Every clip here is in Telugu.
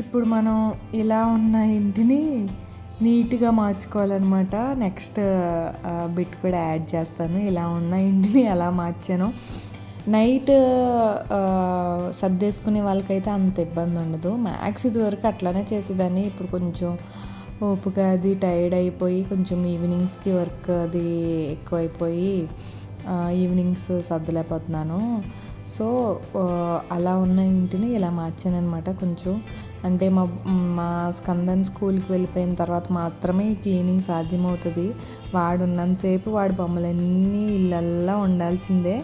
ఇప్పుడు మనం ఇలా ఉన్న ఇంటిని నీట్గా మార్చుకోవాలన్నమాట. నెక్స్ట్ బిట్ కూడా యాడ్ చేస్తాను. ఇలా ఉన్న ఇంటిని ఎలా మార్చాను. నైట్ సర్దేసుకునే వాళ్ళకైతే అంత ఇబ్బంది ఉండదు. మ్యాక్స్ ఇదివరకు అట్లానే చేసేదాన్ని. ఇప్పుడు కొంచెం ఓపిక అది టైర్డ్ అయిపోయి కొంచెం ఈవినింగ్స్కి వర్క్ అది ఎక్కువైపోయి ఈవినింగ్స్ సర్దలేకపోతున్నాను. సో అలా ఉన్న ఇంటిని ఇలా మార్చాను అనమాట కొంచెం. అంటే మా మా స్కందన్ స్కూల్కి వెళ్ళిపోయిన తర్వాత మాత్రమే ఈ క్లీనింగ్ సాధ్యమవుతుంది. వాడు ఉన్నంతసేపు వాడి బొమ్మలన్నీ ఇళ్ళల్లా ఉండాల్సిందే.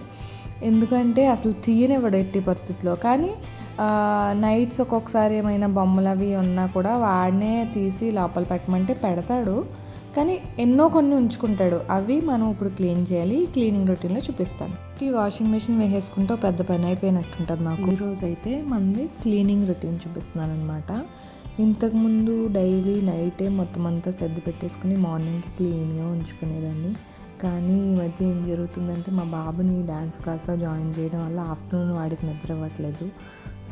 ఎందుకంటే అసలు తీయనివ్వడు ఎట్టి పరిస్థితిలో. కానీ నైట్స్ ఒక్కొక్కసారి ఏమైనా బొమ్మలు అవి ఉన్నా కూడా వాడినే తీసి లోపల పెట్టమంటే పెడతాడు. కానీ ఎన్నో కొన్ని ఉంచుకుంటాడు. అవి మనం ఇప్పుడు క్లీన్ చేయాలి. క్లీనింగ్ రొటీన్లో చూపిస్తాను. ఈ వాషింగ్ మెషిన్ వేసేసుకుంటే పెద్ద పని అయిపోయినట్టుంటుంది నాకు. ఈరోజు అయితే మనది క్లీనింగ్ రొటీన్ చూపిస్తున్నాను అనమాట ఇంతకుముందు డైలీ నైటే మొత్తం అంతా సర్ది పెట్టేసుకుని మార్నింగ్కి క్లీన్గా ఉంచుకునేదాన్ని. కానీ ఈ మధ్య ఏం జరుగుతుందంటే మా బాబుని డ్యాన్స్ క్లాస్లో జాయిన్ చేయడం వల్ల ఆఫ్టర్నూన్ వాడికి నిద్ర అవ్వట్లేదు.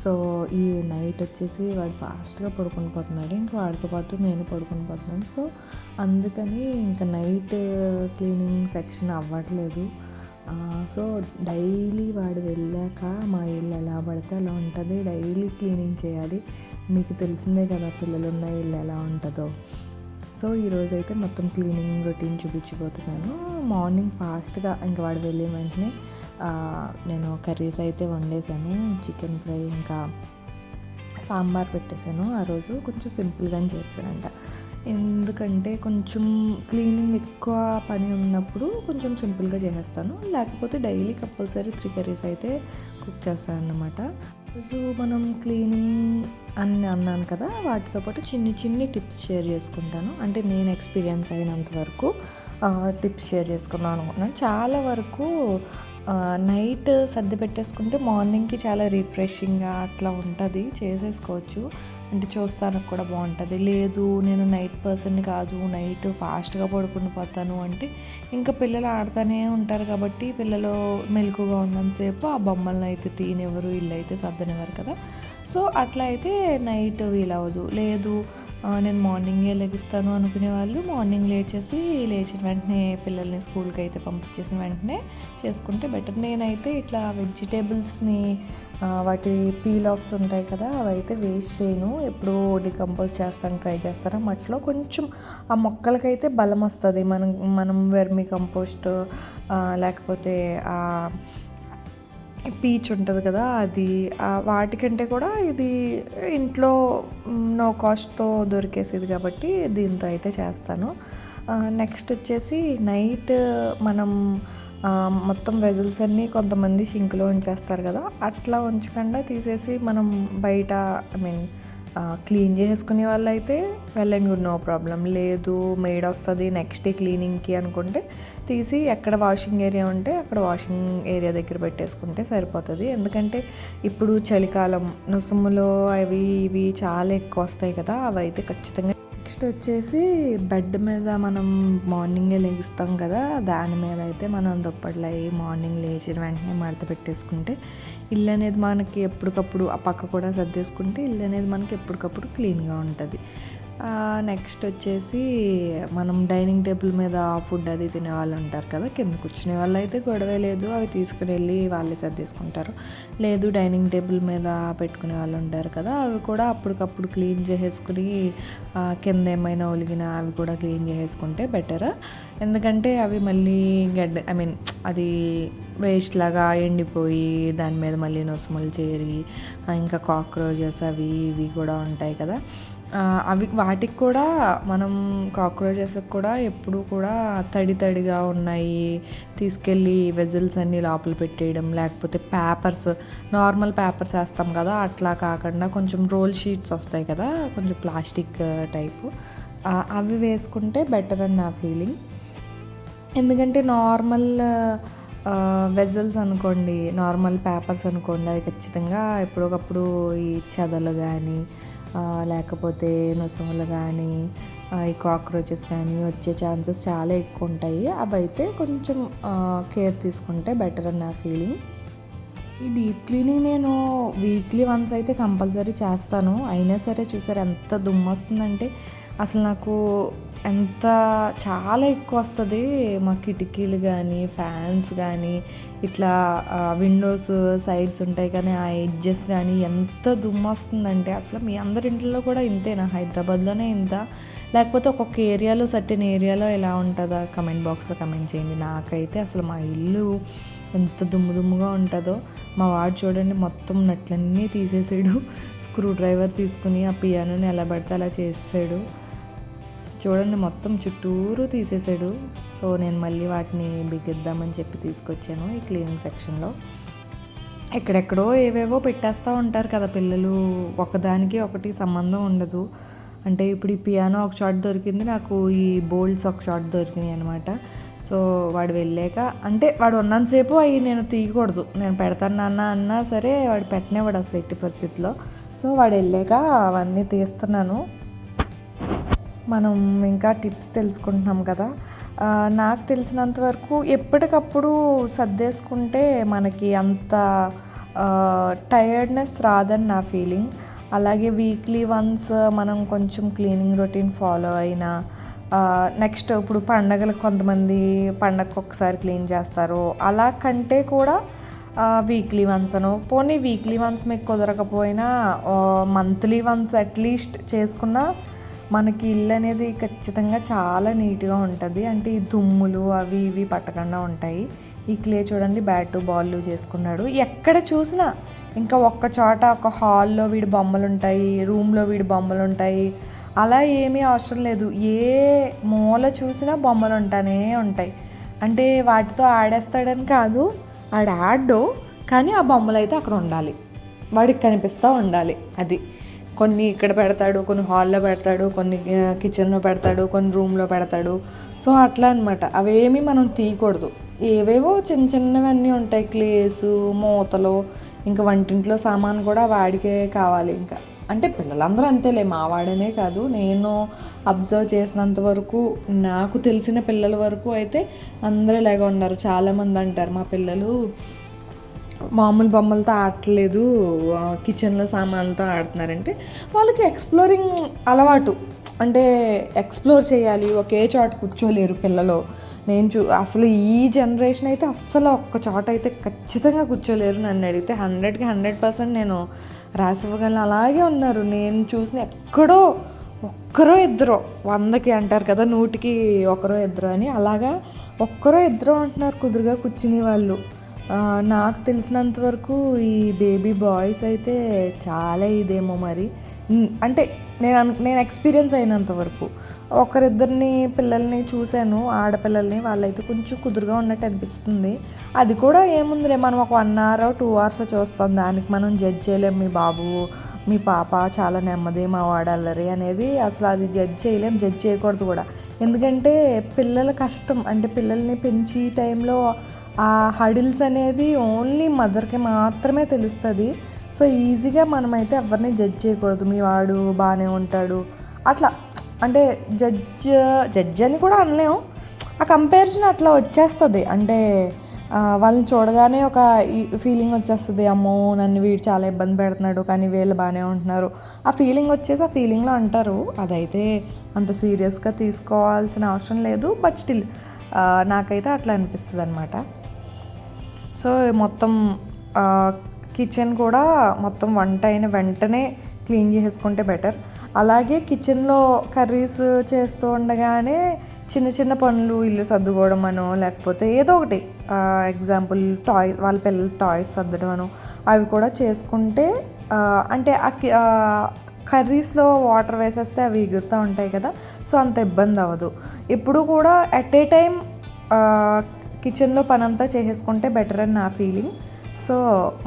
సో ఈ నైట్ వచ్చేసి వాడు ఫాస్ట్గా పడుకొని పోతున్నాడు. ఇంకా వాడితో పాటు నేను పడుకొని పోతున్నాను. సో అందుకని ఇంకా నైట్ క్లీనింగ్ సెక్షన్ అవ్వట్లేదు. సో డైలీ వాడు వెళ్ళాక మా ఇల్లు ఎలా పడితే అలా ఉంటుంది. డైలీ క్లీనింగ్ చేయాలి. మీకు తెలిసిందే కదా పిల్లలు ఉన్న ఇల్లు ఎలా ఉంటుందో. సో ఈరోజు అయితే మొత్తం క్లీనింగ్ రొటీన్ చూపించిపోతున్నాను మార్నింగ్ ఫాస్ట్గా ఇంకా వాడు వెళ్ళిన వెంటనే నేను కర్రీస్ అయితే వండేసాను చికెన్ ఫ్రై ఇంకా సాంబార్ పెట్టేశాను ఆ రోజు కొంచెం సింపుల్గానే చేస్తానంట ఎందుకంటే కొంచెం క్లీనింగ్ ఎక్కువ పని ఉన్నప్పుడు కొంచెం సింపుల్గా చేసేస్తాను. లేకపోతే డైలీ కంపల్సరీ త్రీ కర్రీస్ అయితే కుక్ చేస్తాను అన్నమాట సో మనం క్లీనింగ్ అని అన్నాను కదా వాటితో పాటు చిన్ని చిన్ని టిప్స్ షేర్ చేసుకుంటాను. అంటే నేను ఎక్స్పీరియన్స్ అయినంత వరకు టిప్స్ షేర్ చేసుకున్నాను. అనుకుంటున్నాను చాలా వరకు నైట్ సర్ది పెట్టేసుకుంటే మార్నింగ్కి చాలా రిఫ్రెషింగ్గా అట్లా ఉంటుంది. చేసేసుకోవచ్చు. అంటే చూస్తానికి కూడా బాగుంటుంది. లేదు నేను నైట్ పర్సన్ని కాదు నైట్ ఫాస్ట్గా పడుకుని పోతాను అంటే ఇంకా పిల్లలు ఆడుతూనే ఉంటారు కాబట్టి పిల్లలు మెలకుగా ఉన్నంతసేపు ఆ బొమ్మలను అయితే తీనివ్వరు ఇల్లు అయితే సర్దనివ్వరు కదా. సో అట్లా అయితే నైట్ వీలవ్వదు. లేదు నేను మార్నింగే లెగిస్తాను అనుకునే వాళ్ళు మార్నింగ్ లేచేసి లేచిన వెంటనే పిల్లల్ని స్కూల్కి అయితే పంపించేసిన వెంటనే చేసుకుంటే బెటర్. నేనైతే ఇట్లా వెజిటేబుల్స్ని వాటి పీల్ ఆఫ్స్ ఉంటాయి కదా అవి అయితే వేస్ట్ చేయను. ఎప్పుడు డికంపోజ్ చేస్తాను ట్రై చేస్తాను. మట్లో కొంచెం ఆ మొక్కలకైతే బలం వస్తుంది. మనం మనం వెర్మి కంపోస్ట్ లేకపోతే పీచ్ ఉంటుంది కదా అది వాటికంటే కూడా ఇది ఇంట్లో నో కాస్ట్తో దొరికేసేది కాబట్టి దీంతో అయితే చేస్తాను. నెక్స్ట్ వచ్చేసి నైట్ మనం మొత్తం వెజల్స్ అన్నీ కొంతమంది షింక్లో ఉంచేస్తారు కదా అట్లా ఉంచకుండా తీసేసి మనం బయట ఐ మీన్ క్లీన్ చేసుకునే వాళ్ళు అయితే వెళ్ళండి గుడ్ నో ప్రాబ్లం లేదు మేడ్ వస్తుంది నెక్స్ట్ డే క్లీనింగ్కి అనుకుంటే తీసి ఎక్కడ వాషింగ్ ఏరియా ఉంటే అక్కడ వాషింగ్ ఏరియా దగ్గర పెట్టేసుకుంటే సరిపోతుంది. ఎందుకంటే ఇప్పుడు చలికాలం నుసుములు అవి ఇవి చాలా ఎక్కువ వస్తాయి కదా అవి అయితే ఖచ్చితంగా నెక్స్ట్ వచ్చేసి బెడ్ మీద మనం మార్నింగే లేగిస్తాం కదా దాని మీద అయితే మనం దుప్పట్లు అయ్యి మార్నింగ్ లేచిన వెంటనే మడత పెట్టేసుకుంటే ఇల్లు అనేది మనకి ఎప్పటికప్పుడు ఆ పక్క కూడా సర్దేసుకుంటే ఇల్లు అనేది మనకి ఎప్పటికప్పుడు క్లీన్గా ఉంటుంది. నెక్స్ట్ వచ్చేసి మనం డైనింగ్ టేబుల్ మీద ఫుడ్ అది తినే వాళ్ళు ఉంటారు కదా కింద కూర్చునే వాళ్ళు అయితే గొడవే లేదు. అవి తీసుకుని వెళ్ళి వాళ్ళే సర్దేసుకుంటారు. లేదు డైనింగ్ టేబుల్ మీద పెట్టుకునే వాళ్ళు ఉంటారు కదా అవి కూడా అప్పటికప్పుడు క్లీన్ చేసేసుకుని కింద ఏమైనా ఒలిగినా అవి కూడా క్లీన్ చేసేసుకుంటే బెటర్. ఎందుకంటే అవి మళ్ళీ గడ్డ ఐ మీన్ అది వేస్ట్ లాగా ఎండిపోయి దాని మీద మళ్ళీ నొసుములు చేరి ఇంకా కాక్రోచెస్ అవి ఇవి కూడా ఉంటాయి కదా. అవి వాటికి కూడా మనం కాక్రోచెస్కి కూడా ఎప్పుడు కూడా తడి తడిగా ఉన్నాయి. తీసుకెళ్ళి వెజల్స్ అన్నీ లోపల పెట్టేయడం లేకపోతే పేపర్స్ నార్మల్ పేపర్స్ వేస్తాం కదా అట్లా కాకుండా కొంచెం రోల్ షీట్స్ వస్తాయి కదా కొంచెం ప్లాస్టిక్ టైపు. అవి వేసుకుంటే బెటర్ అని నా ఫీలింగ్. ఎందుకంటే నార్మల్ వెజల్స్ అనుకోండి నార్మల్ పేపర్స్ అనుకోండి అవి ఖచ్చితంగా ఎప్పుడొకప్పుడు ఈ చెదలు కానీ లేకపోతే నొసములు కానీ ఈ కాక్రోచెస్ కానీ వచ్చే ఛాన్సెస్ చాలా ఎక్కువ ఉంటాయి అవి అయితే కొంచెం కేర్ తీసుకుంటే బెటర్ అని నా ఫీలింగ్. ఈ డీప్ క్లీనింగ్ నేను వీక్లీ వన్స్ అయితే కంపల్సరీ చేస్తాను. అయినా సరే చూసారు ఎంత దుమ్ము వస్తుందంటే అసలు నాకు ఎంత చాలా ఎక్కువ వస్తుంది. మా కిటికీలు కానీ ఫ్యాన్స్ కానీ ఇట్లా విండోస్ సైడ్స్ ఉంటాయి కానీ ఆ ఎడ్జెస్ కానీ ఎంత దుమ్ము వస్తుందంటే అసలు మీ అందరి ఇంట్లో కూడా ఇంతేనా? హైదరాబాద్లోనే ఇంత? లేకపోతే ఒక్కొక్క ఏరియాలో సర్టెన్ ఏరియాలో ఎలా ఉంటుందా కమెంట్ బాక్స్లో కమెంట్ చేయండి. నాకైతే అసలు మా ఇల్లు ఎంత దుమ్ము దుమ్ముగా ఉంటుందో మా వాడు చూడండి మొత్తం నట్లన్నీ తీసేసాడు. స్క్రూ డ్రైవర్ తీసుకుని ఆ పియానోని ఎలా పడితే అలా చేసాడు చూడండి మొత్తం చుట్టూరు తీసేసాడు. సో నేను మళ్ళీ వాటిని బిగిద్దామని చెప్పి తీసుకొచ్చాను ఈ క్లీనింగ్ సెక్షన్లో. ఎక్కడెక్కడో ఏవేవో పెట్టేస్తూ ఉంటారు కదా పిల్లలు. ఒకదానికి ఒకటి సంబంధం ఉండదు. అంటే ఇప్పుడు ఈ పియానో ఒక షాట్ దొరికింది నాకు ఈ బోల్డ్స్ ఒక షాట్ దొరికినాయి అనమాట సో వాడు వెళ్ళాక అంటే వాడు ఉన్నంతసేపు అవి నేను తీయకూడదు. నేను పెడతాను నాన్న అన్నా సరే వాడు పెట్టనేవాడు అసలు ఎట్టి పరిస్థితిలో. సో వాడు వెళ్ళాక అవన్నీ తీస్తున్నాను. మనం ఇంకా టిప్స్ తెలుసుకుంటున్నాం కదా. నాకు తెలిసినంత వరకు ఎప్పటికప్పుడు సర్దేసుకుంటే మనకి అంత టైర్డ్నెస్ రాదని నా ఫీలింగ్ అలాగే వీక్లీ వన్స్ uh, మనం కొంచెం క్లీనింగ్ రొటీన్ ఫాలో అయినా uh, నెక్స్ట్ ఇప్పుడు పండగలకు కొంతమంది పండగకు ఒకసారి క్లీన్ చేస్తారు. అలా కంటే కూడా uh, వీక్లీ వన్స్ అను. పోనీ వీక్లీ వన్స్ మీకు కుదరకపోయినా మంత్లీ వన్స్ అట్లీస్ట్ చేసుకున్న మనకి ఇల్లు అనేది ఖచ్చితంగా చాలా నీట్గా ఉంటుంది. అంటే ఈ దుమ్ములు అవి ఇవి పట్టకుండా ఉంటాయి. ఈ క్లే చూడండి బ్యాటు బాల్ చేసుకున్నాడు. ఎక్కడ చూసినా ఇంకా ఒక్క చోట ఒక హాల్లో వీడి బొమ్మలు ఉంటాయి రూమ్లో వీడి బొమ్మలు ఉంటాయి అలా ఏమీ అవసరం లేదు. ఏ మూల చూసినా బొమ్మలు ఉంటానే ఉంటాయి. అంటే వాటితో ఆడేస్తాడని కాదు ఆడ ఆడో కానీ ఆ బొమ్మలు అయితే అక్కడ ఉండాలి. వాడికి కనిపిస్తూ ఉండాలి అది. కొన్ని ఇక్కడ పెడతాడు కొన్ని హాల్లో పెడతాడు కొన్ని కిచెన్లో పెడతాడు కొన్ని రూమ్లో పెడతాడు. సో అట్లా అనమాట అవేమీ మనం తీయకూడదు. ఏవేవో చిన్న చిన్నవన్నీ ఉంటాయి. క్లేసు మూతలు ఇంకా వంటింట్లో సామాన్ కూడా వాడికే కావాలి ఇంకా. అంటే పిల్లలందరూ అంతేలే మావాడనే కాదు. నేను అబ్జర్వ్ చేసినంత వరకు నాకు తెలిసిన పిల్లల వరకు అయితే అందరూ ఇలాగ ఉన్నారు. చాలామంది అంటారు మా పిల్లలు మామూలు బొమ్మలతో ఆడట్లేదు కిచెన్లో సామాన్లతో ఆడుతున్నారంటే. వాళ్ళకి ఎక్స్ప్లోరింగ్ అలవాటు. అంటే ఎక్స్ప్లోర్ చేయాలి ఒకే చోట కూర్చోలేరు పిల్లలు. నేను చూ అసలు ఈ జనరేషన్ అయితే అస్సలు ఒక్క చోట అయితే ఖచ్చితంగా కూర్చోలేరు నన్ను అడిగితే హండ్రెడ్కి హండ్రెడ్ పర్సెంట్ నేను రాసివ్వగలను. అలాగే ఉన్నారు. నేను చూసిన ఎక్కడో ఒక్కరో ఇద్దరో వందకి అంటారు కదా నూటికి ఒకరో ఇద్దరు అని. అలాగా ఒక్కరో ఇద్దరో అంటున్నారు కుదురుగా కూర్చుని వాళ్ళు. నాకు తెలిసినంత వరకు ఈ బేబీ బాయ్స్ అయితే చాలా ఇదేమో మరి. అంటే నేను అను నేను ఎక్స్పీరియన్స్ అయినంత వరకు. ఒకరిద్దరిని పిల్లల్ని చూశాను. ఆడపిల్లల్ని వాళ్ళైతే కొంచెం కుదురుగా ఉన్నట్టు అనిపిస్తుంది. అది కూడా ఏముందిలే మనం ఒక వన్ అవర్ టూ అవర్స్ చూస్తాం. దానికి మనం జడ్జ్ చేయలేం. మీ బాబు మీ పాప చాలా నెమ్మది మా వాడల్లరి అనేది అసలు అది జడ్జ్ చేయలేం జడ్జ్ చేయకూడదు కూడా. ఎందుకంటే పిల్లల కష్టం అంటే పిల్లల్ని పెంచి టైంలో ఆ హడిల్స్ అనేది ఓన్లీ మదర్కి మాత్రమే తెలుస్తుంది. సో ఈజీగా మనమైతే ఎవరిని జడ్జ్ చేయకూడదు. మీ వాడు బాగానే ఉంటాడు. అట్లా అంటే జడ్జ్ జడ్జ్ అని కూడా అనలేము. ఆ కంపారిజన్ అట్లా వచ్చేస్తుంది. అంటే వాళ్ళని చూడగానే ఒక ఫీలింగ్ వచ్చేస్తుంది. అమ్మో నన్ను వీడు చాలా ఇబ్బంది పెడుతున్నాడు కానీ వీళ్ళు బాగానే ఉంటున్నారు. ఆ ఫీలింగ్ వచ్చేసి ఆ ఫీలింగ్లో అంటారు. అదైతే అంత సీరియస్గా తీసుకోవాల్సిన అవసరం లేదు. బట్ స్టిల్ నాకైతే అట్లా అనిపిస్తుంది అనమాట సో మొత్తం కిచెన్ కూడా మొత్తం వంట అయిన వెంటనే క్లీన్ చేసుకుంటే బెటర్. అలాగే కిచెన్లో కర్రీస్ చేస్తూ ఉండగానే చిన్న చిన్న పనులు ఇల్లు సర్దుకోవడం అనో లేకపోతే ఏదో ఒకటి ఎగ్జాంపుల్ టాయ్ వాళ్ళ పిల్లల టాయ్స్ సర్దడం అనో అవి కూడా చేసుకుంటే అంటే ఆ కర్రీస్లో వాటర్ వేసేస్తే అవి ఎగురుతూ ఉంటాయి కదా సో అంత ఇబ్బంది అవ్వదు. ఎప్పుడు కూడా ఎట్ ఏ టైం కిచెన్లో పనంతా చేసేసుకుంటే బెటర్ అని నా ఫీలింగ్ సో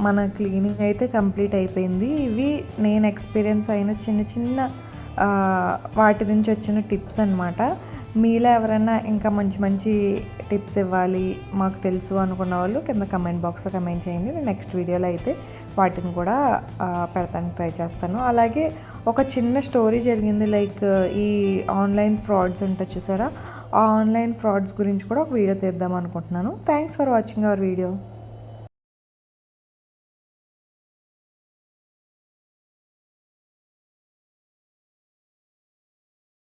మన క్లీనింగ్ అయితే కంప్లీట్ అయిపోయింది. ఇవి నేను ఎక్స్పీరియన్స్ అయిన చిన్న చిన్న వాటి నుంచి వచ్చిన టిప్స్ అనమాట మీలో ఎవరైనా ఇంకా మంచి మంచి టిప్స్ ఇవ్వాలి మాకు తెలుసు అనుకున్న వాళ్ళు కింద కమెంట్ బాక్స్లో కమెంట్ చేయండి. నేను నెక్స్ట్ వీడియోలో అయితే వాటిని కూడా పెడతానికి ట్రై చేస్తాను. అలాగే ఒక చిన్న స్టోరీ జరిగింది లైక్ ఈ ఆన్లైన్ ఫ్రాడ్స్ ఉంటాయి చూసారా? ఆ ఆన్లైన్ ఫ్రాడ్స్ గురించి కూడా ఒక వీడియో తీద్దాం అనుకుంటున్నాను. Thanks for watching our video.